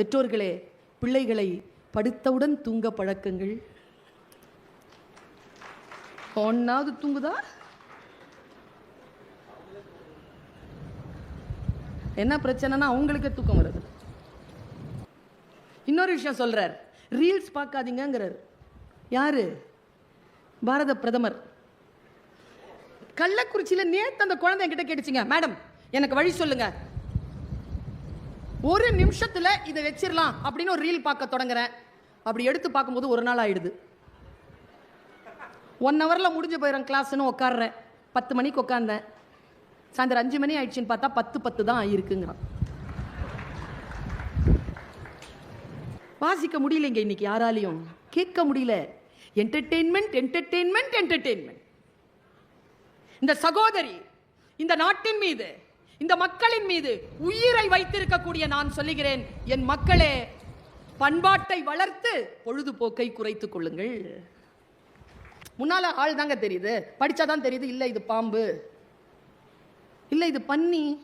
பெற்றோர்களே பிள்ளைகளை படுத்தவுடன் தூங்க பழக்கங்கள். ஒன்னாவது தூங்குதா? என்ன பிரச்சனைனா அவங்களுக்கே தூக்கம் வருது. இன்னொரு விஷயம் சொல்றார். ரீல்ஸ் பார்க்காதீங்கிறார் யாரு? பாரத பிரதமர். கள்ளக்குறிச்சியில் நேற்று அந்த குழந்தை என்கிட்ட கேட்டுச்சிங்க மேடம் எனக்கு வழி சொல்லுங்க. ஒரு நிமிஷத்துல இதை வச்சிடலாம் அப்படின்னு ஒரு ரீல் பார்க்க தொடங்குறேன். அப்படி எடுத்து பார்க்கும்போது ஒரு நாள் ஆயிடுது. ஒன் ஹவரில் முடிஞ்சு போயிடும் கிளாஸ்னு உட்காடுறேன் பத்து மணிக்கு உட்காந்தேன் சாயந்தரம் அஞ்சு மணி ஆயிடுச்சுன்னு பார்த்தா பத்து பத்து தான் ஆயிருக்குங்கிறான். வாசிக்க முடியலைங்க இன்னைக்கு யாராலையும். கேட்க முடியல. என்டர்டெயின்மெண்ட் என்டர்டெயின்மெண்ட் என்டர்டெயின்மெண்ட் இந்த சகோதரி இந்த நாட்டின் மீது இந்த மக்களின் மீது உயிரை வைத்திருக்கக்கூடிய நான் சொல்லுகிறேன். என் மக்களே பண்பாட்டை வளர்த்து பொழுதுபோக்கை குறைத்துக் கொள்ளுங்கள். முன்னால ஆள் தாங்க தெரியுது. படிச்சாதான் தெரியுது இல்ல இது பாம்பு. இல்ல இது பன்னி.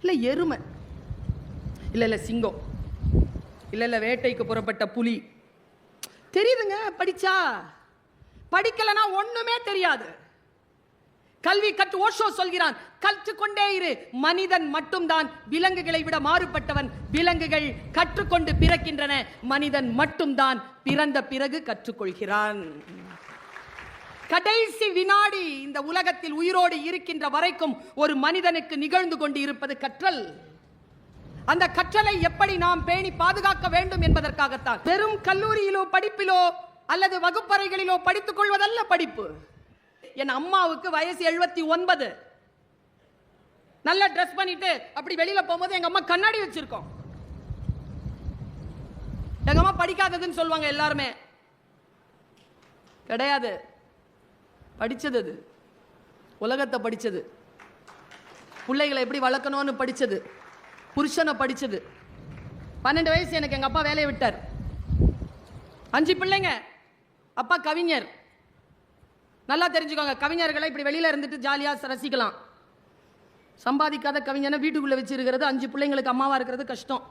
இல்ல எருமை. இல்ல இல்ல சிங்கம். இல்ல இல்ல வேட்டைக்கு புறப்பட்ட புலி. தெரியுதுங்க படிச்சா. படிக்கலைன்னா ஒண்ணுமே தெரியாது. கல்வி கற்று ஓஷோ சொல்கிறான் கற்றுக்கொண்டே இரு. மனிதன் மட்டும்தான் விலங்குகளை விட மாறுபட்டவன். விலங்குகள் கற்றுக்கொண்டு பிறக்கின்றன. மனிதன் மட்டும்தான் பிறந்த பிறகு கற்றுக்கொள்கிறான். கடைசி வினாடி இந்த உலகத்தில் உயிரோடு இருக்கின்ற வரைக்கும் ஒரு மனிதனுக்கு நிகழ்ந்து கொண்டு இருப்பது கற்றல். அந்த கற்றலை எப்படி நாம் பேணி பாதுகாக்க வேண்டும் என்பதற்காகத்தான். வெறும் கல்லூரியிலோ படிப்பிலோ அல்லது வகுப்பறைகளிலோ படித்துக் கொள்வதல்ல படிப்பு. என் அம்மாவுக்கு வயசு எழுபத்தி ஒன்பது. நல்லா ட்ரெஸ் பண்ணிட்டு அப்படி வெளியில போகும்போது எங்க அம்மா கண்ணாடி வச்சிருக்கோம். எங்க அம்மா படிக்காததுன்னு சொல்லுவாங்க எல்லாருமே. கிடையாது. படிச்சது அது. உலகத்தை படிச்சது. பிள்ளைகளை எப்படி வளர்க்கணும்னு படிச்சது. புருஷனை படிச்சது. பன்னெண்டு வயசு எனக்கு எங்க அப்பா வேலையை விட்டார். அஞ்சு பிள்ளைங்க. அப்பா கவிஞர். நல்லா தெரிஞ்சுக்கோங்க கவிஞர்களை இப்படி வெளியில இருந்துட்டு ஜாலியாக ரசிக்கலாம். சம்பாதிக்காத கவிஞனை வீட்டுக்குள்ளே வச்சிருக்கிறது அஞ்சு பிள்ளைங்களுக்கு அம்மாவாக இருக்கிறது கஷ்டம்.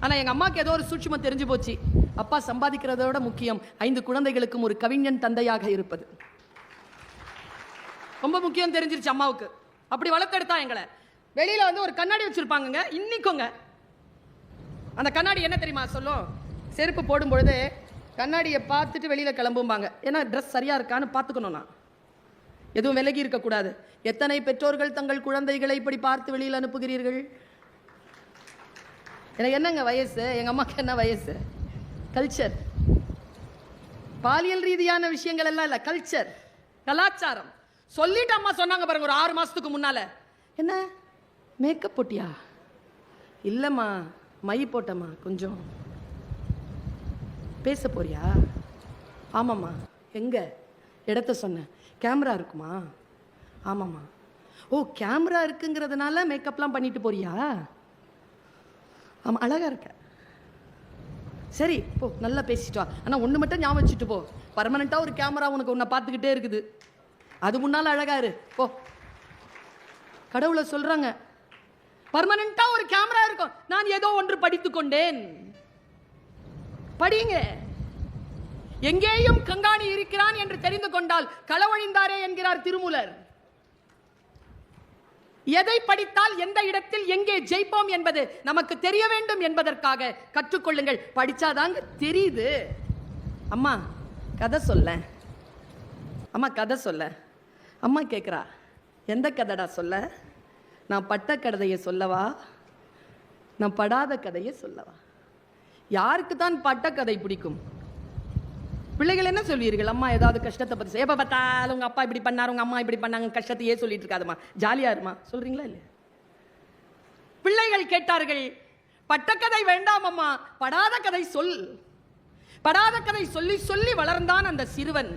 ஆனால் எங்கள் அம்மாவுக்கு ஏதோ ஒரு சூட்சுமம் தெரிஞ்சு போச்சு. அப்பா சம்பாதிக்கிறத விட முக்கியம். ஐந்து குழந்தைகளுக்கும் ஒரு கவிஞன் தந்தையாக இருப்பது. ரொம்ப முக்கியம் தெரிஞ்சிருச்சு அம்மாவுக்கு. அப்படி வளர்த்தெடுத்தா எங்களை. வெளியில் வந்து ஒரு கண்ணாடி வச்சுருப்பாங்கங்க. இன்னிக்குங்க. அந்த கண்ணாடி என்ன தெரியுமா சொல்லும்? செருப்பு போடும் பொழுது கண்ணாடியை பார்த்துட்டு வெளியில் கிளம்பும்பாங்க. ஏன்னா ட்ரெஸ் சரியாக இருக்கான்னு பார்த்துக்கணும் நான் எதுவும் விலகி இருக்கக்கூடாது. எத்தனை பெற்றோர்கள் தங்கள் குழந்தைகளை இப்படி பார்த்து வெளியில் அனுப்புகிறீர்கள்? எனக்கு என்னங்க வயசு? எங்கள் அம்மாக்கு என்ன வயசு? கல்ச்சர் பாலியல் ரீதியான விஷயங்கள் எல்லாம் இல்லை கல்ச்சர் கலாச்சாரம். சொல்லிட்டு அம்மா சொன்னாங்க பாருங்க ஒரு ஆறு மாதத்துக்கு முன்னால். என்ன? மேக்கப் போட்டியா? இல்லைம்மா மை போட்டம்மா கொஞ்சம். பேச போறியா? ஆமாம்மா. எங்கே? இடத்த சொன்னேன். கேமரா இருக்குமா? ஆமாம்மா. ஓ கேமரா இருக்குங்கிறதுனால மேக்கப்லாம் பண்ணிட்டு போறியா? ஆமாம் அழகாக இருக்க. சரி போ நல்லா பேசிட்டு வா. ஆனால் ஒன்று மட்டும் ஞாபகம் வச்சுட்டு போ. பர்மனெண்ட்டாக ஒரு கேமரா உனக்கு உன்னை பார்த்துக்கிட்டே இருக்குது. அது முன்னால் அழகா இரு. போ. கடவுளை சொல்கிறாங்க பர்மனெண்ட்டாக ஒரு கேமரா இருக்கும். நான் ஏதோ ஒன்று படித்துக்கொண்டேன் படிங்க எங்கேயும் கங்காணி இருக்கிறான் என்று தெரிந்து கொண்டால் களவழிந்தாரே என்கிறார் திருமூலர். எதை படித்தால் எந்த இடத்தில் எங்கே ஜெயிப்போம் என்பது நமக்கு தெரிய வேண்டும் என்பதற்காக கற்றுக்கொள்ளுங்கள். படிச்சாதாங்க தெரியுது. அம்மா கதை சொல்ல. அம்மா கதை சொல்ல. அம்மா கேட்குறா எந்த கதைடா சொல்ல? நான் பட்ட கதையை சொல்லவா? நான் படாத கதையை சொல்லவா? யாருக்கு தான் பட்டக்கதை பிடிக்கும்? பிள்ளைகள் என்ன சொல்வீர்கள்? அம்மா ஏதாவது கஷ்டத்தை பற்றி எப்போ பார்த்தாலும் உங்கள் அப்பா இப்படி பண்ணார் உங்கள் அம்மா இப்படி பண்ணாங்க கஷ்டத்தையே சொல்லிட்டு இருக்காதுமா ஜாலியாக இருமா? சொல்கிறீங்களா இல்லையா? பிள்ளைகள் கேட்டார்கள் பட்டக்கதை வேண்டாம் அம்மா படாத கதை சொல். படாத கதை சொல்லி சொல்லி வளர்ந்தான் அந்த சிறுவன்.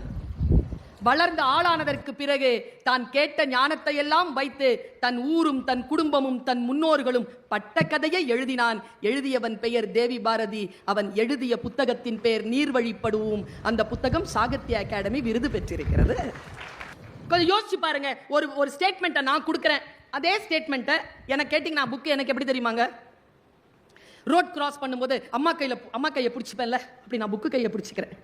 வளர்ந்த ஆளானதற்கு பிறகு தான் கேட்ட ஞானத்தை எல்லாம் வைத்து தன் ஊரும் தன் குடும்பமும் தன் முன்னோர்களும் பட்ட கதையை எழுதினான். எழுதியவன் பெயர் தேவி பாரதி. அவன் எழுதிய புத்தகத்தின் பெயர் நீர்வழிப்படுவோம். அந்த புத்தகம் சாகித்ய அகாடமி விருது பெற்றிருக்கிறது. கொஞ்சம் யோசிச்சு பாருங்க. ஒரு ஒரு ஸ்டேட்மெண்ட்டை நான் கொடுக்குறேன். அதே ஸ்டேட்மெண்ட்டை எனக்கு கேட்டிங்கன்னா புக்கு எனக்கு எப்படி தெரியுமாங்க? ரோட் கிராஸ் பண்ணும்போது அம்மா கையில் அம்மா கையை பிடிச்சிப்பேன்ல. அப்படி நான் புக்கு கையை பிடிச்சிக்கிறேன்.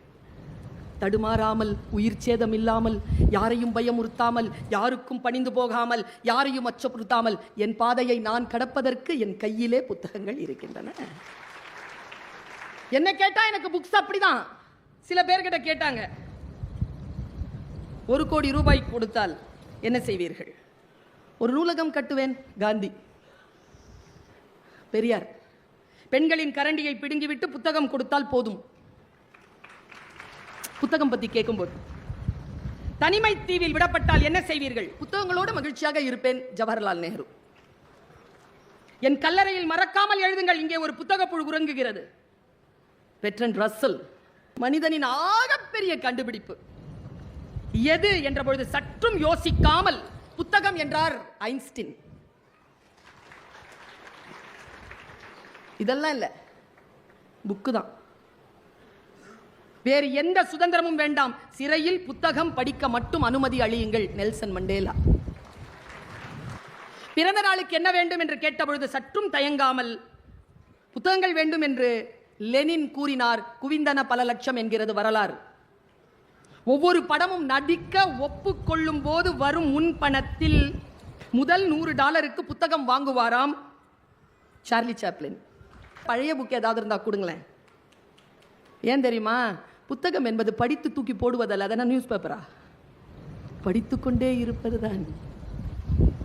தடுமாறாமல் உயிர் சேதம் இல்லாமல் யாரையும் பயமுறுத்தாமல் யாருக்கும் பணிந்து போகாமல் யாரையும் அச்சப்படுத்தாமல் என் பாதையை நான் கடப்பதற்கு என் கையிலே புத்தகங்கள் இருக்கின்றன. என்ன கேட்டா எனக்கு புக்ஸ் அப்படிதான். சில பேர்கிட்ட கேட்டாங்க. ஒரு கோடி ரூபாய் கொடுத்தால் என்ன செய்வீர்கள்? ஒரு நூலகம் கட்டுவேன் காந்தி. பெரியார் பெண்களின் கரண்டியை பிடுங்கிவிட்டு புத்தகம் கொடுத்தால் போதும். புத்தகம் பத்தி கேட்கும்போது தனிமை தீவில் விடப்பட்டால் என்ன செய்வீர்கள்? புத்தகங்களோடு மகிழ்ச்சியாக இருப்பேன் ஜவஹர்லால் நேரு. என் கல்லறையில் மறக்காமல் எழுதுங்கள் இங்கே ஒரு புத்தக புழு உறங்குகிறது. பெட்ரன் ரசல் மனிதனின் ஆகப்பெரிய கண்டுபிடிப்பு. எது என்ற பொழுது சற்றும் யோசிக்காமல் புத்தகம் என்றார் ஐன்ஸ்டின். இதெல்லாம் இல்ல புக்கு தான். வேறு எந்த சுதந்திரமும் வேண்டாம். சிறையில் புத்தகம் படிக்க மட்டும் அனுமதி அளியுங்கள் நெல்சன் மண்டேலா. பிறந்த நாளுக்கு என்ன வேண்டும் என்று கேட்டபொழுது சற்றும் தயங்காமல் புத்தகங்கள் வேண்டும் என்று லெனின் கூறினார் குவிந்தன பல லட்சம் என்கிறது வரலாறு. ஒவ்வொரு படமும் நடிக்க ஒப்புக்கொள்ளும் போது வரும் முன் பணத்தில் முதல் நூறு டாலருக்கு புத்தகம் வாங்குவாராம் சார்லி சாப்ளின். பழைய புக் ஏதாவது இருந்தா கொடுங்களேன். ஏன் தெரியுமா? புத்தகம் என்பது படித்து தூக்கி போடுவதல்ல. அதென்ன நியூஸ் பேப்பரா படித்துக்கொண்டே இருப்பதுதான்.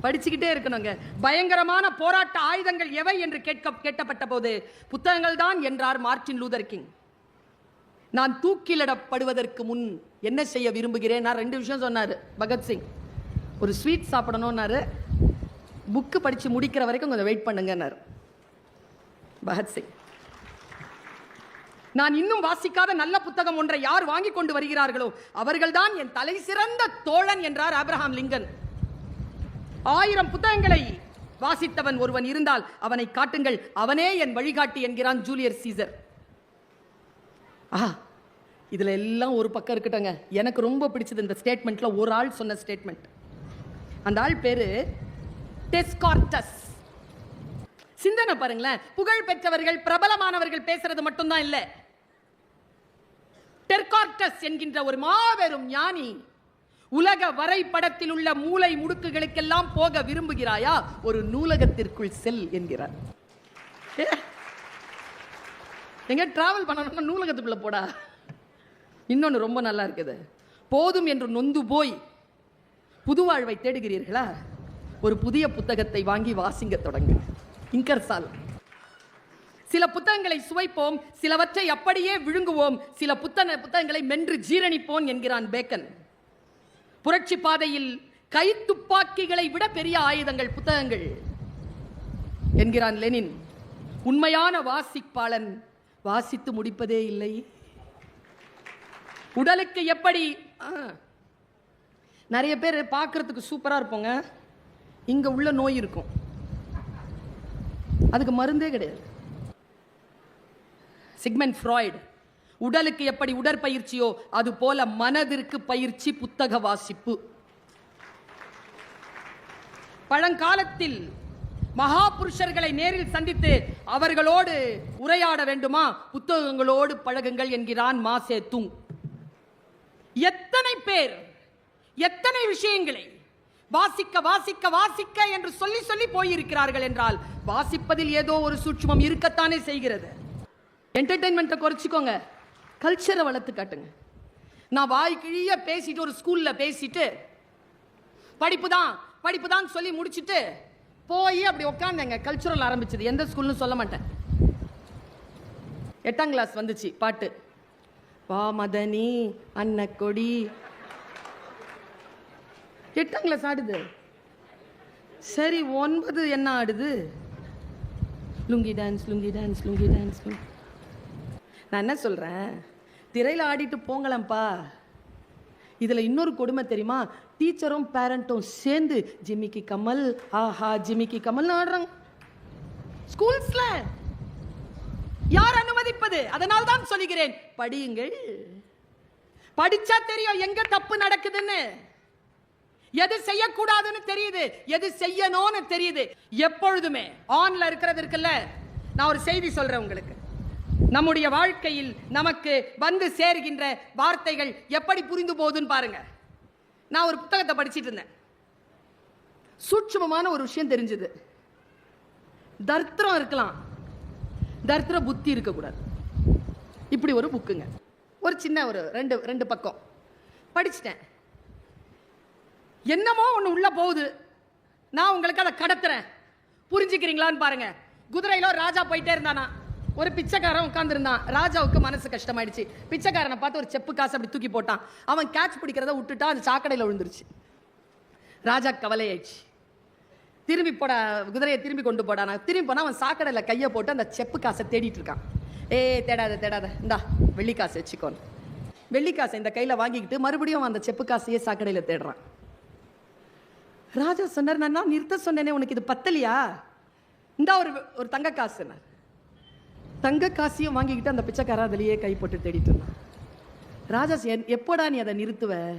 படிச்சுக்கிட்டே இருக்கணுங்க. பயங்கரமான போராட்ட ஆயுதங்கள் எவை என்று கேட்க கேட்கப்பட்ட போது புத்தகங்கள் தான் என்றார் மார்ட்டின் லூதர் கிங். நான் தூக்கிலிடப்படுவதற்கு முன் என்ன செய்ய விரும்புகிறேன்? நான் ரெண்டு விஷயம் சொன்னார் பகத்சிங் ஒரு ஸ்வீட் சாப்பிடணும்னாரு. புக்கு படித்து முடிக்கிற வரைக்கும் கொஞ்சம் வெயிட் பண்ணுங்கன்னாரு. பகத்சிங் நான் இன்னும் வாசிக்காத நல்ல புத்தகம் ஒன்றை யார் வாங்கி கொண்டு வருகிறார்களோ அவர்கள்தான் என் தலை சிறந்த தோழன் என்றார் அப்ரஹாம் லிங்கன். ஆயிரம் புத்தகங்களை வாசித்தவன் ஒருவன் இருந்தால் அவனை காட்டுங்கள். அவனே என் வழிகாட்டி என்கிறான் ஜூலியர் சீசர். ஆ இதுல எல்லாம் ஒரு பக்கம் இருக்கட்டங்க எனக்கு ரொம்ப பிடிச்சது இந்த ஸ்டேட்மெண்ட்ல ஒரு ஆள் சொன்ன ஸ்டேட்மெண்ட் அந்த ஆள் பேரு டெஸ்கார்டஸ். சிந்தனை பாருங்களேன். புகழ் பெற்றவர்கள் பிரபலமானவர்கள் பேசுறது மட்டும்தான் இல்லை. டெர்கார்டஸ் என்கின்ற ஒரு மாபெரும் ஞானி உலக வரைபடத்தில் உள்ள மூளை முடுக்குகளுக்கெல்லாம் போக விரும்புகிறாயா? ஒரு நூலகத்திற்குள் செல் என்கிறார். எங்க டிராவல் பண்ணணும்னா நூலகத்துக்குள்ள போடா. இன்னொன்று ரொம்ப நல்லா இருக்குது. போதும் என்று நொந்து போய் புது வாழ்வை தேடுகிறீர்களா? ஒரு புதிய புத்தகத்தை வாங்கி வாசிங்க தொடங்க. இங்கர்சால் சில புத்தகங்களை சுவைப்போம் சிலவற்றை அப்படியே விழுங்குவோம். சில புத்தக புத்தகங்களை மென்று ஜீரணிப்போம் என்கிறான் பேக்கன். புரட்சி பாதையில் கை துப்பாக்கிகளை விட பெரிய ஆயுதங்கள் புத்தகங்கள் என்கிறான் லெனின். உண்மையான வாசிப்பாளன் வாசித்து முடிப்பதே இல்லை. உடலுக்கு எப்படி ஆ. நிறைய பேர் பார்க்கறதுக்கு சூப்பராக இருப்போங்க. இங்கே உள்ள நோய் இருக்கும். அதுக்கு மருந்தே கிடையாது. சிக்மெண்ட் ஃப்ராய்டு உடலுக்கு எப்படி உடற்பயிற்சியோ அது போல மனதிற்கு பயிற்சி புத்தக வாசிப்பு. பழங்காலத்தில் மகா புருஷர்களை நேரில் சந்தித்து அவர்களோடு உரையாட வேண்டுமா? புத்தகங்களோடு பழகுங்கள் என்கிறான் மாசே துங் எத்தனை பேர் எத்தனை விஷயங்களை வாசிக்க வாசிக்க வாசிக்க என்று சொல்லி சொல்லி போயிருக்கிறார்கள் என்றால் வாசிப்பதில் ஏதோ ஒரு சூட்சமம் இருக்கத்தானே செய்கிறது. என்டர்டைன்மெண்ட்டை குறைச்சிக்கோங்க. கல்ச்சரை வளர்த்து காட்டுங்க. நான் வாய் கிழிய பேசிட்டு ஒரு ஸ்கூலில் பேசிட்டு படிப்பு தான் படிப்பு தான் சொல்லி முடிச்சிட்டு போய் அப்படி உட்காந்தேங்க கல்ச்சுரல் ஆரம்பிச்சது. எந்த ஸ்கூல்னு சொல்ல மாட்டேன். எட்டாம் கிளாஸ் வந்துச்சு பாட்டு. வா மதனி அன்னக்கொடி. எட்டாம் கிளாஸ் ஆடுது. சரி ஒன்பது என்ன ஆடுது? Lungi dance lungi dance lungi dance நான் என்ன சொல்கிறேன் திரையில் ஆடிட்டு போங்களேன்ப்பா. இதில் இன்னொரு கொடுமை தெரியுமா? டீச்சரும் பேரண்ட்டும் சேர்ந்து ஜிமிக்கி கமல் ஆஹா ஜிமிக்கி கமல் ஆடுறாங்க. ஸ்கூல்ஸில் யார் அனுமதிப்பது? அதனால் தான் சொல்கிறேன் படியுங்கள். படிச்சா தெரியும் எங்க தப்பு நடக்குதுன்னு. எது செய்யக்கூடாதுன்னு தெரியுது. எது செய்யணும்னு தெரியுது. எப்பொழுதுமே ஆன்ல இருக்கிறது இருக்குல்ல? நான் ஒரு செய்தி சொல்றேன் உங்களுக்கு. நம்முடைய வாழ்க்கையில் நமக்கு வந்து சேர்கின்ற வார்த்தைகள் எப்படி புரிந்து போகுதுன்னு பாருங்க. நான் ஒரு புத்தகத்தை படிச்சிட்டு இருந்தேன். சூட்சுமமான ஒரு விஷயம் தெரிஞ்சது. தர்த்திரம் இருக்கலாம். தர்த்திர புத்தி இருக்கக்கூடாது. இப்படி ஒரு புக்குங்க. ஒரு சின்ன ஒரு ரெண்டு ரெண்டு பக்கம். படிச்சிட்டேன். என்னமோ ஒன்று உள்ள போகுது. நான் உங்களுக்கு அதை கடத்துறேன். புரிஞ்சுக்கிறீங்களான்னு பாருங்க. குதிரையில ராஜா போயிட்டே இருந்தானா? ஒரு பிச்சைக்காரன் உட்காந்துருந்தான் ராஜாவுக்கு மனசு கஷ்டமாயிடுச்சு. பிச்சைக்காரனை பார்த்து ஒரு செப்பு காசு அப்படி தூக்கி போட்டான். அவன் கேட்ச் பிடிக்கிறத விட்டுட்டா அது சாக்கடையில் விழுந்துருச்சு. ராஜா கவலையாயிடுச்சு. திரும்பி போட குதிரையை திரும்பி கொண்டு போடானா? திரும்பி போனால் அவன் சாக்கடையில் கையை போட்டு அந்த செப்பு காசை தேடிட்டு இருக்கான். ஏய் தேடாத தேடாத. இந்தா வெள்ளி காசு வச்சுக்கோன்னு வெள்ளி காசை இந்த கையில் வாங்கிக்கிட்டு மறுபடியும் அவன் அந்த செப்பு காசையே சாக்கடையில் தேடுறான். ராஜா சொன்னார் நான் நிறுத்த சொன்னேனே உனக்கு இது பத்தலையா? இந்தா ஒரு ஒரு தங்க காசுன்னார் தங்க காசையும் வாங்கிக்கிட்டு அந்த பிச்சைக்காரன் அதிலேயே கை போட்டு தேடிட்டு இருந்தான். ராஜா எப்போடா நீ அதை நிறுத்துவ?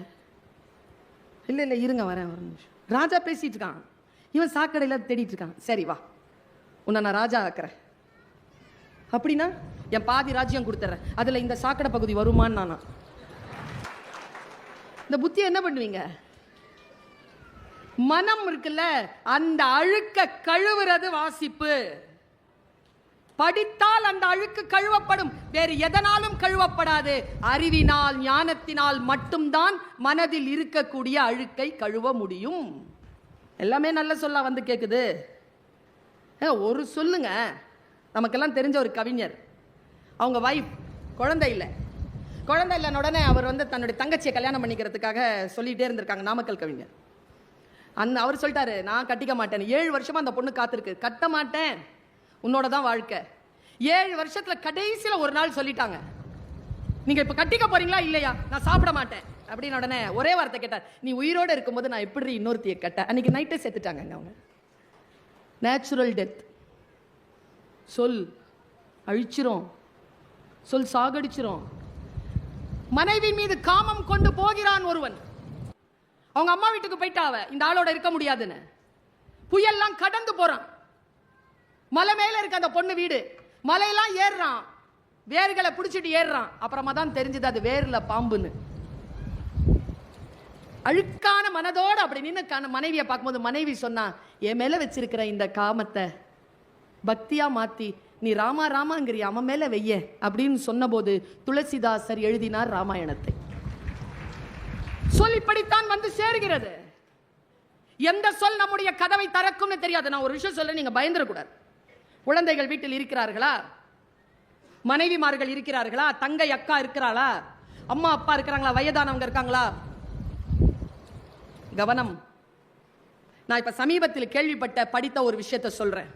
இல்லை இல்லை இருங்க வரேன் ஒரு நிமிஷம். ராஜா பேசிகிட்டு இருக்கான். இவன் சாக்கடையில் தேடிட்டு இருக்கான். சரி வா. உன்னை நான் ராஜா ஆக்குறேன். அப்படின்னா என் பாதி ராஜ்யம் கொடுத்துட்றேன் அதில் இந்த சாக்கடை பகுதி வருமான்னு நானா? இந்த புத்தியை என்ன பண்ணுவீங்க? மனம் இருக்குல்ல அந்த அழுக்க கழுவுறது வாசிப்பு. படித்தால் அந்த அழுக்கு கழுவப்படும். வேறு எதனாலும் கழுவப்படாது. அறிவினால் ஞானத்தினால் மட்டும்தான் மனதில் இருக்கக்கூடிய அழுக்கை கழுவ முடியும். எல்லாமே நல்ல சொல்ல வந்து கேட்குது ஒரு சொல்லுங்க. நமக்கெல்லாம் தெரிஞ்ச ஒரு கவிஞர். அவங்க வைஃப் குழந்தை இல்லை. குழந்தை இல்லைன்னு உடனே அவர் வந்து தன்னுடைய தங்கச்சியை கல்யாணம் பண்ணிக்கிறதுக்காக சொல்லிகிட்டே இருந்திருக்காங்க நாமக்கல் கவிஞர். அந்த அவர் சொல்லிட்டாரு நான் கட்டிக்க மாட்டேன் ஏழு வருஷமா அந்த பொண்ணு காத்திருக்கு. கட்ட மாட்டேன். உன்னோட தான் வாழ்க்கை. ஏழு வருஷத்தில் கடைசியில் ஒரு நாள் சொல்லிட்டாங்க. நீங்கள் இப்போ கட்டிக்க போறீங்களா? இல்லையா? நான் சாப்பிட மாட்டேன். அப்படின்னு உடனே ஒரே வார்த்தை கேட்டார். நீ உயிரோடு இருக்கும்போது நான் எப்படி இன்னொருத்தியை கட்ட அன்னைக்கு நைட்டே செத்துட்டாங்க அவங்க. நேச்சுரல் டெத் சொல். அழிச்சிரும். சொல் சாகடிச்சிரும். மனைவி மீது காமம் கொண்டு போகிறான் ஒருவன். அவங்க அம்மா வீட்டுக்கு போயிட்டாவ அவ. இந்த ஆளோட இருக்க முடியாதுன்னு. புயல்லாம் கடந்து போறான். மலை மேலே இருக்க அந்த பொண்ணு வீடு. மலையெல்லாம் ஏறுறான். வேர்களை பிடிச்சிட்டு ஏறுறான். அப்புறமா தான் தெரிஞ்சது அது வேர்ல பாம்புன்னு. அழுக்கான மனதோடு அப்படி நின்று கண மனைவியை பார்க்கும்போது மனைவி சொன்னா என் மேலே வச்சிருக்கிற இந்த காமத்தை பக்தியாக மாற்றி நீ ராமா ராமாங்கிறிய? அவன் மேலே வெய்ய அப்படின்னு சொன்னபோது துளசிதாசர் எழுதினார் ராமாயணத்தை. சொல் இப்படித்தான் வந்து சேர்கிறது. எந்த சொல் நம்முடைய கதவை திறக்கும்னு தெரியாது. நான் ஒரு விஷயம் சொல்ல நீங்க பயந்துடக்கூடாது. குழந்தைகள் வீட்டில் இருக்கிறார்களா? மனைவிமார்கள் இருக்கிறார்களா? தங்கை அக்கா இருக்கிறாளா? அம்மா அப்பா இருக்கிறாங்களா? வயதானவங்க இருக்காங்களா? கவனம். நான் இப்ப சமீபத்தில் கேள்விப்பட்ட படித்த ஒரு விஷயத்தை சொல்றேன்.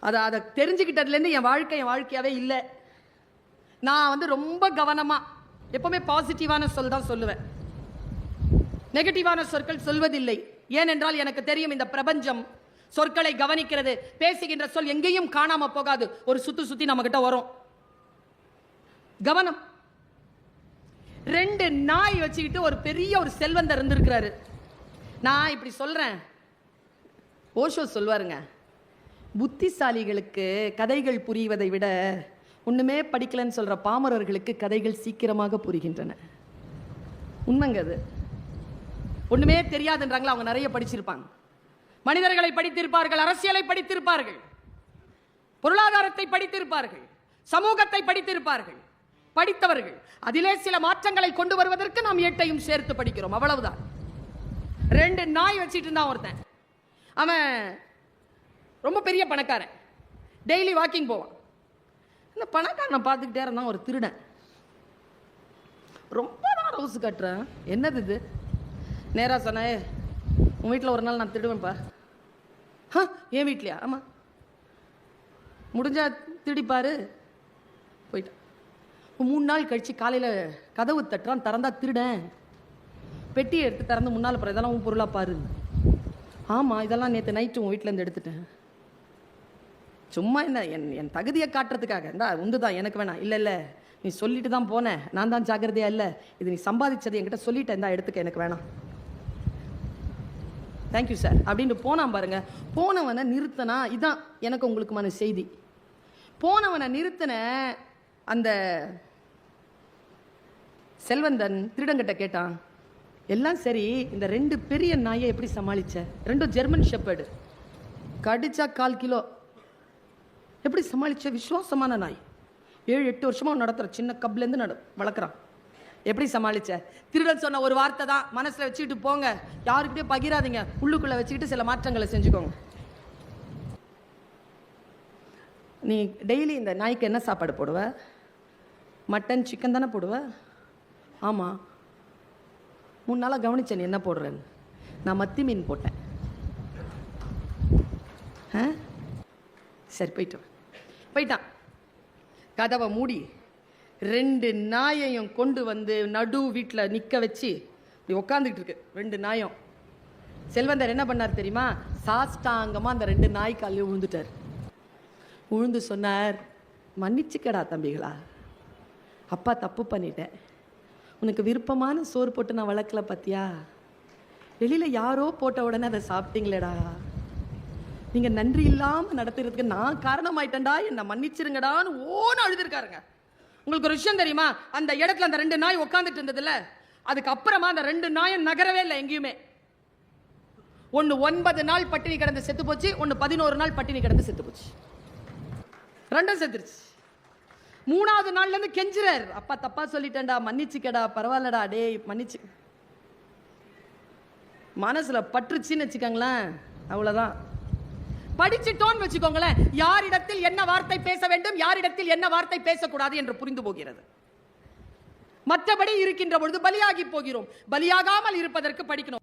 அதை அதை தெரிஞ்சுக்கிட்டதுலேருந்து என் வாழ்க்கை என் வாழ்க்கையாவே இல்லை. நான் வந்து ரொம்ப கவனமா எப்பவுமே பாசிட்டிவான சொல் தான் சொல்லுவேன். நெகட்டிவான சொற்கள் சொல்வதில்லை. ஏனென்றால் எனக்கு தெரியும் இந்த பிரபஞ்சம் சொற்களை கவனிக்கிறது. பேசுகின்ற சொல் எங்கேயும் காணாம போகாது. ஒரு சுத்து சுத்தி நம்ம கிட்ட வரும். கவனம். ரெண்டு நாய் வச்சுக்கிட்டு ஒரு பெரிய ஒரு செல்வந்தர் இருந்திருக்கிறாரு. நான் இப்படி சொல்றேன். ஓஷோ சொல்வாருங்க புத்திசாலிகளுக்கு கதைகள் புரிவதை விட ஒண்ணுமே படிக்கலன்னு சொல்ற பாமரர்களுக்கு கதைகள் சீக்கிரமாக புரிகின்றன. உண்மைங்க அது. ஒண்ணுமே தெரியாதுன்றாங்களா அவங்க நிறைய படிச்சிருப்பாங்க. மனிதர்களை படித்திருப்பார்கள் அரசியலை படித்திருப்பார்கள் பொருளாதாரத்தை படித்திருப்பார்கள் சமூகத்தை படித்திருப்பார்கள் படித்தவர்கள். அதிலே சில மாற்றங்களை கொண்டு வருவதற்கு நாம் எட்டையும் சேர்த்து படிக்கிறோம். அவ்வளவுதான். ரெண்டு நாய் வச்சிட்டு இருந்தான் ஒருத்தன். அவன் ரொம்ப பெரிய பணக்காரன். டெய்லி வாக்கிங் போவான். இந்த பணக்காரனை பார்த்துக்கிட்டே இருந்தான் ஒரு திருடன். ரொம்ப தான் ரோஸ் கட்டுறேன். என்னது இது? நேராக சொன்னே உன் வீட்டில் ஒரு நாள் நான் திடுவேன்ப்பா ஆ என் வீட்லையா? ஆமாம் முடிஞ்சா திருடிப்பாரு. போயிட்டான். மூணு நாள் கழித்து காலையில் கதவு தட்டுறான் திறந்தா திருடேன். பெட்டியை எடுத்து திறந்து முன்னால் போகிற இதெல்லாம் உன் பொருளாக பாரு. ஆமாம் இதெல்லாம் நேற்று நைட்டு உன் வீட்டிலேருந்து எடுத்துட்டேன். சும்மா என்ன என் என் தகுதியை காட்டுறதுக்காக. இந்தா உண்டு தான் எனக்கு வேணாம். இல்லை இல்லை. நீ சொல்லிட்டு தான் போனேன் நான் தான் ஜாக்கிரதையா இல்லை. இது நீ சம்பாதிச்சது என்கிட்ட சொல்லிட்டேன். தான் எடுத்துக்க எனக்கு வேணாம். தேங்க்யூ சார் அப்படின்னு போனான் பாருங்க. போனவனை நிறுத்தனா இதான் எனக்கு உங்களுக்குமான செய்தி. போனவனை நிறுத்தின அந்த செல்வந்தன் திருடங்கிட்ட கேட்டான் எல்லாம் சரி இந்த ரெண்டு பெரிய நாயை எப்படி சமாளிச்ச? ரெண்டும் ஜெர்மன் ஷெப்பர்டு. கடிச்சா கால் கிலோ. எப்படி சமாளிச்ச? விசுவாசமான நாய். ஏழு எட்டு வருஷமாக நடத்துகிற சின்ன கப்லேருந்து நட வளர்க்குறான். எப்படி சமாளிச்ச? திருடன் சொன்ன ஒரு வார்த்தை தான் மனசில் வச்சுக்கிட்டு போங்க. யாருக்கிட்டே பகிராதீங்க. உள்ளுக்குள்ளே வச்சுக்கிட்டு சில மாற்றங்களை செஞ்சுக்கோங்க. நீ டெய்லி இந்த நாய்க்கு என்ன சாப்பாடு போடுவ? மட்டன் சிக்கன் தானே போடுவ? ஆமாம் மூணு நாளாக கவனிச்சேன் நீ என்ன போடுறேன்னு? நான் மத்தி மீன் போட்டேன். ஆ? சரி போயிட்டு போயிட்டான். கதவை மூடி ரெண்டு நாயையும் கொண்டு வந்து நடு வீட்டில் நிற்க வச்சு இப்படி உக்காந்துக்கிட்டு இருக்கு. ரெண்டு நாயும். செல்வந்தர் என்ன பண்ணார் தெரியுமா? சாஷ்டாங்கமாக அந்த ரெண்டு நாய் காலையும் விழுந்துட்டார் உழுந்து சொன்னார் மன்னிச்சுக்கடா தம்பிகளா. அப்பா தப்பு பண்ணிட்டேன். உனக்கு விருப்பமான சோறு போட்டு நான் வளர்க்கல பார்த்தியா வெளியில் யாரோ போட்ட உடனே அதை சாப்பிட்டீங்களேடா. நீங்கள் நன்றி இல்லாமல் நடத்துறதுக்கு நான் காரணமாயிட்டேன்டா. என்னை மன்னிச்சிருங்கடான்னு ஓன்னு அழுதுருக்காருங்க. உங்களுக்கு ஒரு விஷயம் தெரியுமா? அந்த இடத்துல அந்த ரெண்டு நாய் உட்காந்துட்டு இருந்ததுல அதுக்கு அப்புறமா அந்த ரெண்டு நாயும் நகரவே இல்லை எங்கேயுமே. ஒன்று ஒன்பது நாள் பட்டினி கிடந்து செத்து போச்சு ஒன்று பதினோரு நாள் பட்டினி கிடந்து செத்து போச்சு. ரெண்டும் செத்துருச்சு. மூணாவது நாள்ல இருந்து கெஞ்சுறாரு. அப்பா தப்பா சொல்லிட்டேன்டா மன்னிச்சுக்கடா பரவாயில்லடா டேய் மன்னிச்சு. மனசுல பற்றுச்சின்னு வச்சுக்கோங்களேன் அவ்வளவுதான். படிச்சிட்டோன்னு வச்சுக்கோங்களேன். யாரிடத்தில் என்ன வார்த்தை பேச வேண்டும் யாரிடத்தில் என்ன வார்த்தை பேசக்கூடாது என்று புரிந்து போகிறது. மற்றபடி இருக்கின்ற பொழுது பலியாகி போகிறோம். பலியாகாமல் இருப்பதற்கு படிக்கணும்.